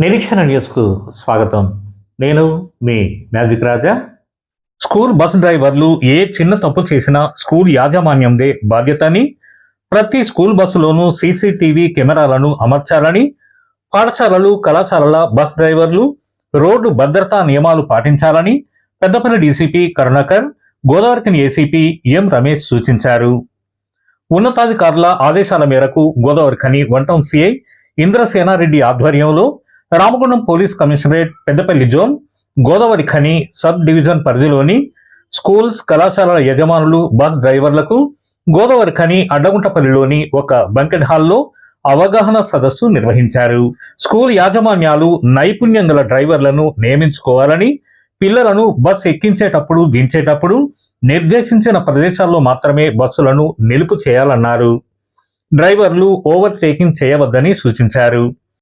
నిరీక్షణ న్యూస్కు స్వాగతం. నేను మీ మ్యాజిక్ రాజా. స్కూల్ బస్ డ్రైవర్లు ఏ చిన్న తప్పు చేసినా స్కూల్ యాజమాన్యందే బాధ్యత అని ప్రతి స్కూల్ బస్సులోనూ సీసీటీవీ కెమెరాలను అమర్చాలని పాఠశాలలు కళాశాలల బస్ డ్రైవర్లు రోడ్డు భద్రతా నియమాలు పాటించాలని Peddapalli DCP Karunakar Godavarikhani ACP M Ramesh సూచించారు. ఉన్నతాధికారుల ఆదేశాల మేరకు Godavarikhani one town CI Indrasenareddy ఆధ్వర్యంలో Ramagundam police commissionerate Peddapalli zone Godavari Khani sub division పరిధిలోని స్కూల్స్ కళాశాలల యజమానులు బస్ డ్రైవర్లకు గోదావరి ఖని అడ్డగుంటపల్లిలోని ఒక బంకెట్ హాల్లో అవగాహన సదస్సు నిర్వహించారు. స్కూల్ యాజమాన్యాలు నైపుణ్యం గల డ్రైవర్లను నియమించుకోవాలని పిల్లలను బస్ ఎక్కించేటప్పుడు దించేటప్పుడు నిర్దేశించిన ప్రదేశాల్లో మాత్రమే బస్సులను నిలుపు చేయాలన్నారు. డ్రైవర్లు ఓవర్ టేకింగ్ చేయవద్దని సూచించారు.